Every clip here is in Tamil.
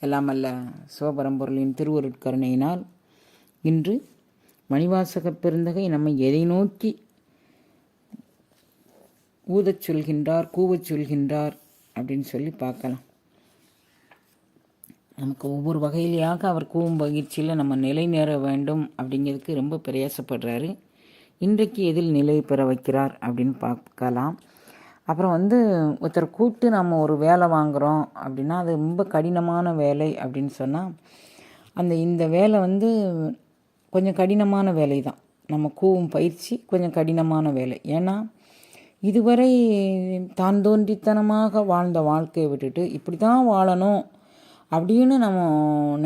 எல்லாம் அல்ல சிவபரம்பொருளின் திருவருட்கருணையினால் இன்று மணிவாசக பெருந்தகை நம்மை எதை நோக்கி ஊதச் சொல்கின்றார் கூவச் சொல்கின்றார் அப்படின்னு சொல்லி பார்க்கலாம். நமக்கு ஒவ்வொரு வகையிலையாக அவர் கூவும் பயிற்சியில் நம்ம நிலை நேர வேண்டும் அப்படிங்கிறதுக்கு ரொம்ப பிரயாசப்படுறாரு. இன்றைக்கு எதில் நிலை பெற வைக்கிறார் அப்படின்னு பார்க்கலாம். அப்புறம் வந்து ஒருத்தர் கூப்பிட்டு நம்ம ஒரு வேலை வாங்குகிறோம் அப்படின்னா அது ரொம்ப கடினமான வேலை அப்படின்னு சொன்னால் அந்த இந்த வேலை வந்து கொஞ்சம் கடினமான வேலை தான் நம்ம கூவும் பயிற்சி கொஞ்சம் கடினமான வேலை. ஏன்னா இதுவரை தான் தோன்றித்தனமாக வாழ்ந்த வாழ்க்கையை விட்டுட்டு இப்படி தான் வாழணும் அப்படின்னு நம்ம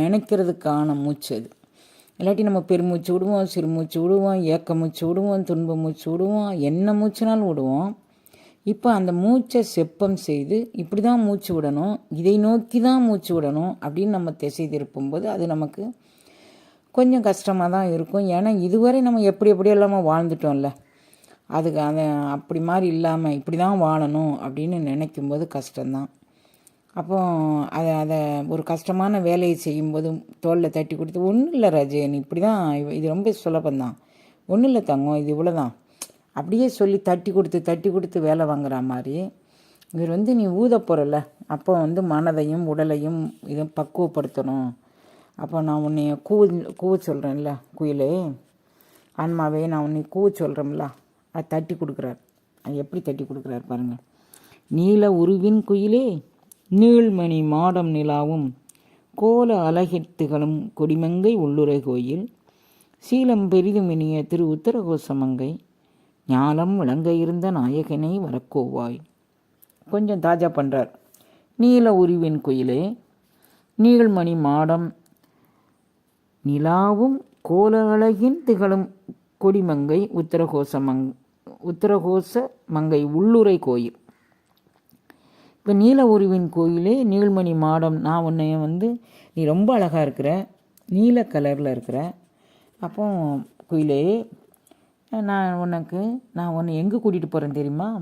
நினைக்கிறதுக்கான மூச்சு அது. இல்லாட்டி நம்ம பெருமூச்சு விடுவோம் சிறுமூச்சு விடுவோம் ஏக்க மூச்சு விடுவோம் துன்ப மூச்சு விடுவோம் என்ன மூச்சுனாலும் விடுவோம். இப்போ அந்த மூச்சை செப்பம் செய்து இப்படி தான் மூச்சு விடணும் இதை நோக்கி தான் மூச்சு விடணும் அப்படின்னு நம்ம திசை திருப்பும்போது அது நமக்கு கொஞ்சம் கஷ்டமாக தான் இருக்கும். ஏன்னா இதுவரை நம்ம எப்படி எப்படி இல்லாமல் வாழ்ந்துட்டோம்ல. அதுக்கு அதை அப்படி மாதிரி இல்லாமல் இப்படி தான் வாழணும் அப்படின்னு நினைக்கும்போது கஷ்டம்தான். அப்போ அதை அதை ஒரு கஷ்டமான வேலையை செய்யும்போது தோளில் தட்டி கொடுத்து ஒன்றும் இல்லை ரஜயன் இப்படி தான் இது ரொம்ப சுலபந்தான் ஒன்றும் இல்லை தங்கம் இது இவ்வளோ தான் அப்படியே சொல்லி தட்டி கொடுத்து தட்டி கொடுத்து வேலை வாங்குற மாதிரி. இவர் வந்து நீ ஊத போகிறல அப்போ வந்து மனதையும் உடலையும் இதை பக்குவப்படுத்தணும். அப்போ நான் உன்னை கூ கூவ சொல்கிறேன்ல குயிலே. ஆன்மாவே நான் உன்னை கூவ சொல்கிறேன்ல அது தட்டி கொடுக்குறார். அது எப்படி தட்டி கொடுக்குறார் பாருங்கள் நீல உருவின் குயிலே நீள்மணி மாடம் நிலாவும் கோல அலகித்துகளும் கொடிமங்கை உள்ளுரை கோயில் சீலம் பெரிதுமினிய திரு உத்தரகோசமங்கை ஞாலம் விளங்க இருந்த நாயகனை வரக்கோவாய். கொஞ்சம் தாஜா பண்ணுறார் நீல உருவின் குயிலே நீள்மணி மாடம் நிலாவும் கோல அழகின் திகழும் கொடிமங்கை உத்தரகோசமங் உத்தரகோச மங்கை உள்ளுரை கோயில். இப்போ நீல உருவின் கோயிலே நீள்மணி மாடம் நான் உன்னைய வந்து நீ ரொம்ப அழகாக இருக்கிற நீல கலரில் இருக்கிற அப்போ குயிலே நான் உனக்கு நான் உன்னை எங்கே கூட்டிகிட்டு போகிறேன் தெரியுமா?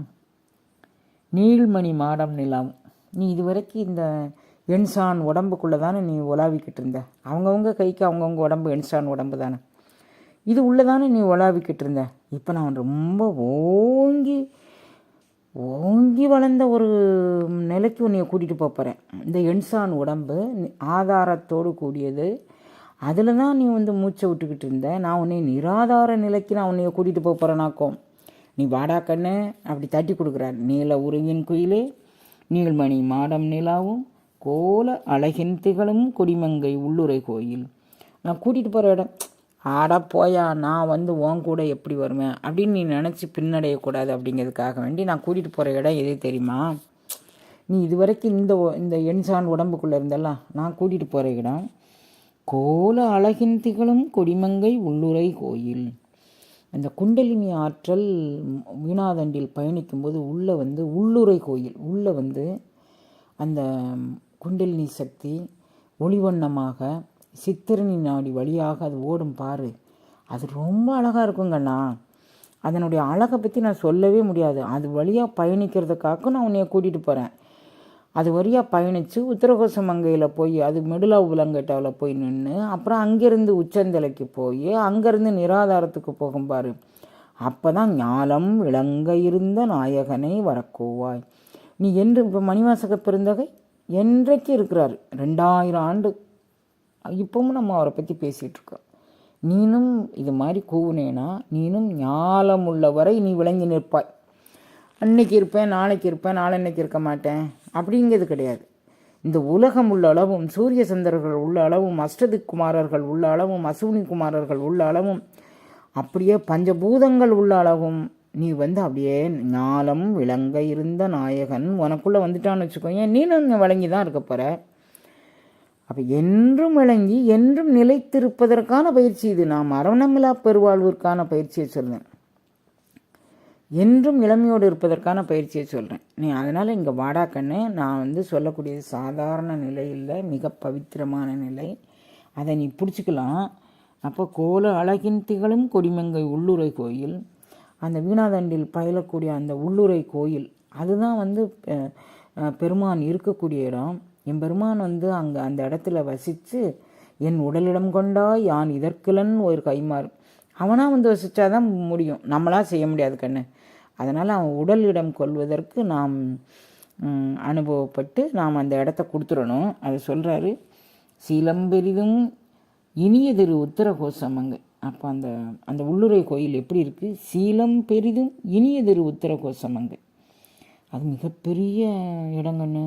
நீள்மணி மாடம் நிலம். நீ இதுவரைக்கும் இந்த எண்சான் உடம்புக்குள்ளே தானே நீ உலாவிக்கிட்டு இருந்த? அவங்கவுங்க கைக்கு அவங்கவுங்க உடம்பு எண்சான் உடம்பு தானே. இது உள்ளே தானே நீ உலாவிக்கிட்டு இருந்த? இப்போ நான் ரொம்ப ஓங்கி ஓங்கி வளர்ந்த ஒரு நிலைக்கு உன்னை கூட்டிகிட்டு போகிறேன் இந்த எண்சான் உடம்பு ஆதாரத்தோடு கூடியது அதில் தான் நீ வந்து மூச்சை விட்டுக்கிட்டு இருந்த. நான் உன்னை நிராதார நிலைக்கு நான் உன்னைய கூட்டிகிட்டு போக போகிறேனாக்கும் நீ வாடா கண்ணு அப்படி தட்டி கொடுக்குறார். நீல உருவின் குயிலே நீள்மணி மாடம் நிலாவும் கோல அழகின் திகழும் கொடிமங்கை உள்ளுரை கோயில். நான் கூட்டிகிட்டு போகிற இடம் ஆடா போயா நான் வந்து உன் கூட எப்படி வருவேன் அப்படின்னு நீ நினச்சி பின்னடையக்கூடாது அப்படிங்கிறதுக்காக வேண்டி நான் கூட்டிகிட்டு போகிற இடம் எது தெரியுமா? நீ இதுவரைக்கும் இந்த இந்த என்சான் உடம்புக்குள்ளே இருந்தெல்லாம் நான் கூட்டிகிட்டு போகிற இடம் கோல அழகின் திகழும் கொடிமங்கை உள்ளுரை கோயில். அந்த குண்டலினி ஆற்றல் வீணாதண்டில் பயணிக்கும்போது உள்ளே வந்து உள்ளுரை கோயில். உள்ளே வந்து அந்த குண்டலினி சக்தி ஒளிவண்ணமாக சித்திரணி நாடி வழியாக அது ஓடும் பாரு. அது ரொம்ப அழகாக இருக்குங்கண்ணா அதனுடைய அழகை பற்றி நான் சொல்லவே முடியாது. அது வழியாக பயணிக்கிறதுக்காக நான் உன்னைய கூட்டிகிட்டு போகிறேன் அது வழியாக பயணித்து உத்தரகோச மங்கையில் போய் அது மெடுலா உலங்கட்டாவில் போய் நின்று அப்புறம் அங்கேருந்து உச்சந்தலைக்கு போய் அங்கேருந்து நிராதாரத்துக்கு போகும் பாரு. அப்போ தான் ஞாலம் விளங்க இருந்த நாயகனை வரக்கோவாய். நீ என்று இப்போ மணிவாசக பெருந்தகை என்றைக்கு இருக்கிறார்? ரெண்டாயிரம் ஆண்டு. இப்பவும் நம்ம அவரை பற்றி பேசிகிட்ருக்கோம் நீனும் இது மாதிரி கூவுனேனா நீனும் ஞாலம் உள்ளவரை நீ விளங்கி நிற்பாய். அன்னைக்கு இருப்பேன் நாளைக்கு இருப்பேன் நாளன்னைக்கு இருக்க மாட்டேன். அப்படிங்கிறது கிடையாது. இந்த உலகம் உள்ள அளவும் சூரிய சந்திரர்கள் உள்ள அளவும் அஷ்டதிக் குமாரர்கள் உள்ள அளவும் அசுவினி குமாரர்கள் உள்ள அளவும் அப்படியே பஞ்சபூதங்கள் உள்ள அளவும் நீ வந்து அப்படியே ஞாலம் விளங்க இருந்த நாயகன் உனக்குள்ளே வந்துட்டான்னு வச்சுக்கோங்க நீனும் விளங்கி தான் இருக்க போகிற அப்போ என்றும் விளங்கி என்றும் நிலைத்திருப்பதற்கான பயிற்சி இது. நான் மரணமில்லா பெருவாழ்விற்கான பயிற்சியை சொல்லுவேன் என்றும் இளமையோடு இருப்பதற்கான பயிற்சியை சொல்கிறேன் நீ அதனால் இங்கே வாடா கண்ணு. நான் வந்து சொல்லக்கூடிய சாதாரண நிலை இல்லை மிக பவித்திரமான நிலை. அதை நீ பிடிச்சிக்கலாம். அப்போ கோல அழகின் திகழும் கொடிமங்கை உள்ளுரை கோயில் அந்த வீணாதண்டில் பயிலக்கூடிய அந்த உள்ளுரை கோயில் அதுதான் வந்து பெருமான் இருக்கக்கூடிய இடம். என் பெருமான் வந்து அங்கே அந்த இடத்துல வசித்து என் உடலிடம் கொண்டா யான் இதற்குலன் ஒரு கைமாறு அவனாக வந்து வசித்தாதான் முடியும். நம்மளாக செய்ய முடியாது கண்ணு. அதனால் அவன் உடல் இடம் கொள்வதற்கு நாம் அனுபவப்பட்டு நாம் அந்த இடத்த கொடுத்துடணும். அதை சொல்கிறாரு சீலம் பெரிதும் இனியதிரு உத்தரகோசமங்கு அப்போ அந்த அந்த உள்ளுரை கோயில் எப்படி இருக்குது சீலம் பெரிதும் இனியதிரு உத்தரகோசமங்கு அது மிகப்பெரிய இடங்கன்னு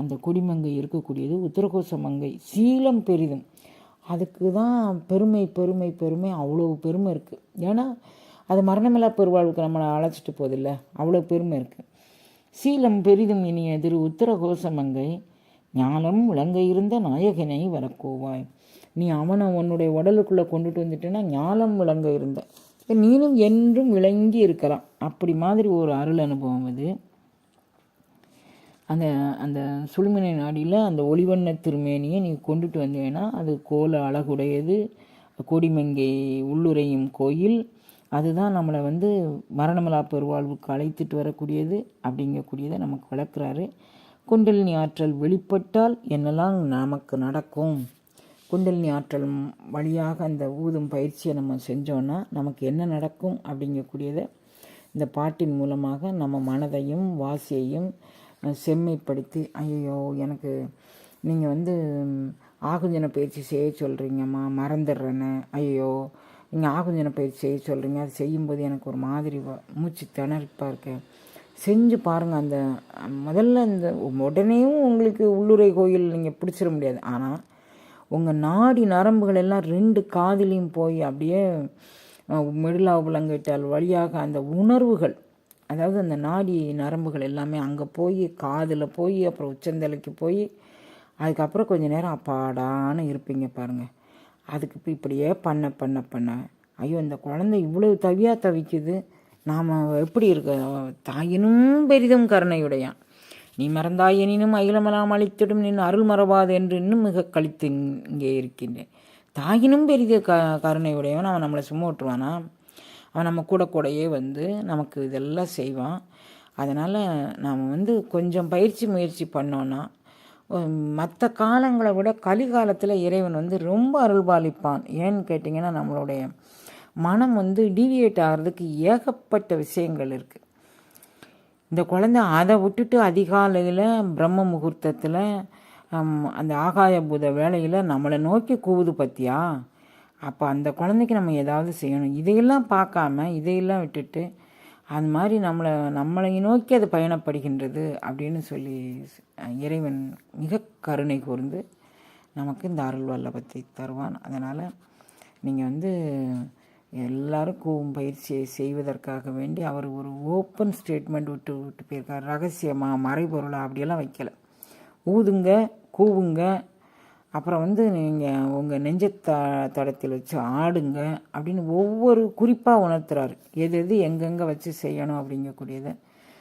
அந்த கொடிமங்கை இருக்கக்கூடியது உத்தரகோச மங்கை சீலம் பெரிதும். அதுக்கு தான் பெருமை பெருமை பெருமை அவ்வளோ பெருமை இருக்குது ஏன்னா அது மரணமில்லா பெருவாழ்வுக்கு நம்மளை அழைச்சிட்டு போதில்ல அவ்வளோ பெருமை இருக்குது சீலம் பெரிதும் இனிய திரு உத்தர மங்கை ஞானம் விளங்க இருந்த நாயகனை வரக்கோவாய். நீ அவனை உன்னுடைய உடலுக்குள்ளே கொண்டுட்டு வந்துட்டேன்னா ஞானம் விளங்க இருந்த. நீனும் என்றும் விளங்கி இருக்கலாம். அப்படி மாதிரி ஒரு அருள் அனுபவம் அது அந்த அந்த சுழுமினை நாடியில் அந்த ஒளிவண்ண திருமேனியை நீ கொண்டுட்டு வந்தேன்னா அது கோல அழகுடையது. கொடிமங்கை உள்ளுரையும் கோயில். அதுதான் நம்மளை வந்து மரணமில்லா பெருவாழ்வுக்கு அழைத்துட்டு வரக்கூடியது அப்படிங்கக்கூடியதை நமக்கு வளர்க்குறாரு குண்டலினி ஆற்றல் வெளிப்பட்டால் என்னெல்லாம் நமக்கு நடக்கும்? குண்டலினி ஆற்றல் வழியாக அந்த ஊதும் பயிற்சியை நம்ம செஞ்சோன்னா நமக்கு என்ன நடக்கும் அப்படிங்கக்கூடியதை இந்த பாட்டின் மூலமாக நம்ம மனதையும் வாசியையும் செம்மைப்படுத்தி ஐயோ எனக்கு நீங்கள் வந்து ஆகுஜன ஆகுஞ்சன பயிற்சி செய்ய சொல்கிறீங்கம்மா மறந்துடுறேன்னு ஐயோ நீங்கள் ஆகுஞ்சன பயிற்சி செய்ய சொல்கிறீங்க அது செய்யும்போது எனக்கு ஒரு மாதிரி மூச்சு திணறிப்பாக இருக்கு. செஞ்சு பாருங்கள் அந்த முதல்ல இந்த உடனேயும் உங்களுக்கு உள்ளுரை கோயில் நீங்கள் பிடிச்சிட முடியாது. ஆனால் உங்கள் நாடி நரம்புகள் எல்லாம் ரெண்டு காதிலையும் போய் அப்படியே மிடிலா வழியாக அந்த உணர்வுகள் அதாவது அந்த நாடி நரம்புகள் எல்லாமே அங்கே போய் காதில் போய் அப்புறம் உச்சந்தலைக்கு போய் அதுக்கப்புறம் கொஞ்ச நேரம் அப்பாடான்னு இருப்பீங்க பாருங்கள் அதுக்கு இப்படியே பண்ண பண்ண பண்ண. ஐயோ இந்த குழந்தை இவ்வளவு தவியாக தவிக்குது. நாம் எப்படி இருக்க? தாயினும் பெரிதும் கருணையுடையான். நீ மறந்தாய் எனினும் அகிலமெல்லாம் அழித்திடும் நின் அருள் மறவாது என்று இன்னும் மிக கழித்து இங்கே இருக்கின்றேன். தாயினும் பெரிய க கருணையுடையவன். அவன் நம்மளை சும்மா விட்டுருவானா? அவன் நம்ம கூட கூடயே வந்து நமக்கு இதெல்லாம் செய்வான். அதனால் நாம் வந்து கொஞ்சம் பயிற்சி முயற்சி பண்ணோன்னா மற்ற காலங்களை விட கலிகாலத்தில் இறைவன் வந்து ரொம்ப அருள்பாலிப்பான். ஏன்னு கேட்டிங்கன்னா நம்மளுடைய மனம் வந்து டிவியேட் ஆகிறதுக்கு ஏகப்பட்ட விஷயங்கள் இருக்குது இந்த குழந்தை அதை விட்டுட்டு அதிகாலையில் பிரம்ம முகூர்த்தத்தில் அந்த ஆகாய பூத வேலையில் நம்மளை நோக்கி கூவுது பற்றியா அப்போ அந்த குழந்தைக்கு நம்ம ஏதாவது செய்யணும். இதையெல்லாம் பார்க்காம இதையெல்லாம் விட்டுட்டு அது மாதிரி நம்மளை நம்மளை நோக்கி அது பயணப்படுகின்றது அப்படின்னு சொல்லி இறைவன் மிக கருணை கூர்ந்து நமக்கு இந்த அருள் வல்லபத்தை தருவான். அதனால் நீங்கள் வந்து எல்லாரும் கூவும் பயிற்சியை செய்வதற்காக வேண்டி அவர் ஒரு ஓப்பன் ஸ்டேட்மெண்ட் விட்டு விட்டு போயிருக்கார். ரகசியமாக மறைபொருளாக அப்படியெல்லாம் வைக்கலை. ஊதுங்க கூவுங்க அப்புறம் வந்து நீங்கள் உங்கள் நெஞ்ச த தடத்தில் வச்சு ஆடுங்க அப்படின்னு ஒவ்வொரு குறிப்பாக உணர்த்துறாரு. எது எது எங்கெங்கே வச்சு செய்யணும் அப்படிங்கக்கூடியதை.